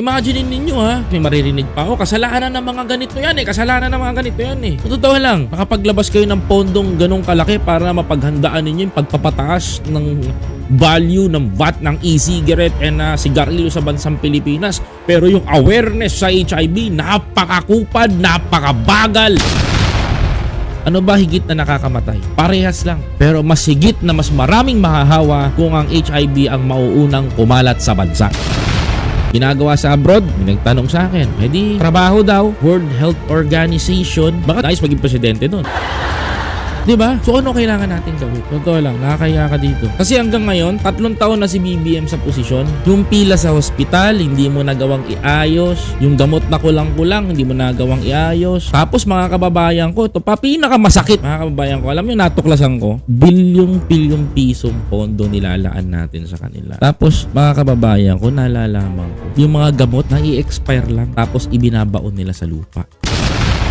Imagine ninyo ha, may maririnig pa ako, kasalanan ng mga ganito yan eh, kasalanan ng mga ganito yan eh. Sa Totoo lang, nakapaglabas kayo ng pondong ganong kalaki para mapaghandaan ninyo yung pagpapataas ng value ng VAT ng e-cigarette and uh, sigarilyo sa bansang Pilipinas. Pero yung awareness sa HIV, napakakupad, napakabagal. Ano ba higit na nakakamatay? Parehas lang. Pero mas higit na mas maraming mahahawa kung ang HIV ang mauunang kumalat sa bansa. Ginagawa sa abroad, may nagtanong sa akin, di trabaho daw, World Health Organization, baka nais maging presidente nun. Di ba? So ano kailangan natin gawin? Totoo lang, nakakaya ka dito. Kasi hanggang ngayon, tatlong taon na si BBM sa posisyon. Yung pila sa hospital, hindi mo nagawang iayos. Yung gamot na kulang-kulang, hindi mo nagawang iayos. Tapos mga kababayan ko, ito pa pinakamasakit. Mga kababayan ko, alam nyo, natuklasan ko, bilyong-bilyong pisong pondo nilalaan natin sa kanila. Tapos mga kababayan ko, nalalaman ko, yung mga gamot na i-expire lang, tapos ibinabaon nila sa lupa.